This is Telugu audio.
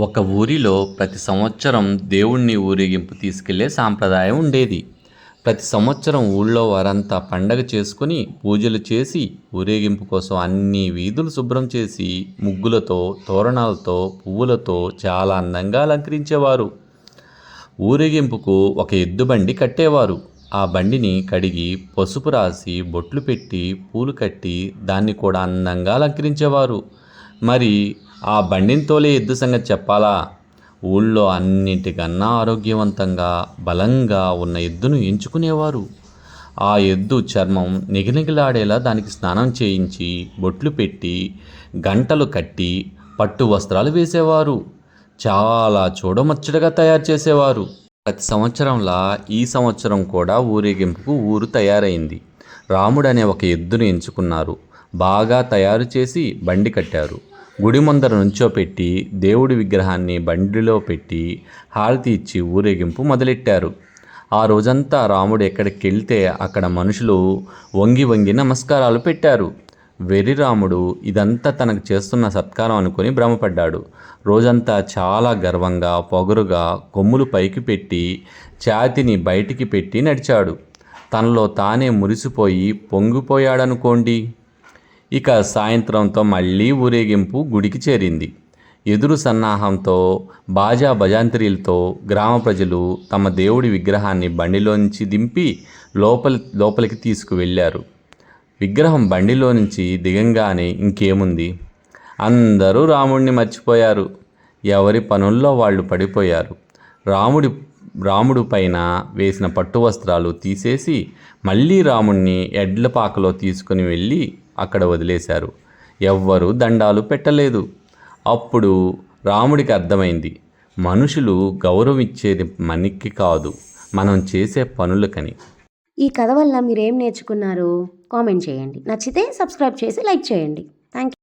ఒక ఊరిలో ప్రతి సంవత్సరం దేవుణ్ణి ఊరేగింపు తీసుకెళ్ళే సాంప్రదాయం ఉండేది. ప్రతి సంవత్సరం ఊళ్ళో వారంతా పండగ చేసుకుని పూజలు చేసి ఊరేగింపు కోసం అన్ని వీధులు శుభ్రం చేసి ముగ్గులతో తోరణాలతో పువ్వులతో చాలా అందంగా అలంకరించేవారు. ఊరేగింపుకు ఒక ఎద్దు బండి కట్టేవారు. ఆ బండిని కడిగి పసుపు రాసి బొట్లు పెట్టి పూలు కట్టి దాన్ని కూడా అందంగా అలంకరించేవారు. మరి ఆ బండిని తోలే ఎద్దు సంగతి చెప్పాలా? ఊళ్ళో అన్నింటికన్నా ఆరోగ్యవంతంగా బలంగా ఉన్న ఎద్దును ఎంచుకునేవారు. ఆ ఎద్దు చర్మం నిగనిగలాడేలా దానికి స్నానం చేయించి బొట్లు పెట్టి గంటలు కట్టి పట్టు వస్త్రాలు వేసేవారు. చాలా చూడముచ్చటగా తయారు చేసేవారు. ప్రతి సంవత్సరంలా ఈ సంవత్సరం కూడా ఊరేగింపుకు ఊరు తయారైంది. రాముడు అనే ఒక ఎద్దును ఎంచుకున్నారు. బాగా తయారు చేసి బండి కట్టారు. గుడి ముందర నుంచోపెట్టి దేవుడి విగ్రహాన్ని బండిలో పెట్టి హారతి ఇచ్చి ఊరేగింపు మొదలెట్టారు. ఆ రోజంతా రాముడు ఎక్కడికి వెళ్తే అక్కడ మనుషులు వంగి వంగి నమస్కారాలు పెట్టారు. వెర్రి రాముడు ఇదంతా తనకు చేస్తున్న సత్కారం అనుకుని భ్రమపడ్డాడు. రోజంతా చాలా గర్వంగా పొగరుగా కొమ్ములు పైకి పెట్టి ఛాతిని బయటికి పెట్టి నడిచాడు. తనలో తానే మురిసిపోయి పొంగిపోయాడనుకోండి. ఇక సాయంత్రంతో మళ్ళీ ఊరేగింపు గుడికి చేరింది. ఎదురు సన్నాహంతో బాజా భజాంత్రీలతో గ్రామ ప్రజలు తమ దేవుడి విగ్రహాన్ని బండిలోంచి దింపి లోపలి లోపలికి తీసుకువెళ్ళారు. విగ్రహం బండిలో నుంచి దిగంగానే ఇంకేముంది? అందరూ రాముడిని మర్చిపోయారు. ఎవరి పనుల్లో వాళ్ళు పడిపోయారు. రాముడి రాముడు పైన వేసిన పట్టు వస్త్రాలు తీసేసి మళ్ళీ రాముణ్ణి ఎడ్ల పాకలో తీసుకుని వెళ్ళి అక్కడ వదిలేశారు. ఎవ్వరూ దండాలు పెట్టలేదు. అప్పుడు రాముడికి అర్థమైంది మనుషులు గౌరవం ఇచ్చేది మనకి కాదు మనం చేసే పనులకని. ఈ కథ వల్ల మీరేం నేర్చుకున్నారు? కామెంట్ చేయండి. నచ్చితే సబ్స్క్రైబ్ చేసి లైక్ చేయండి. Thank you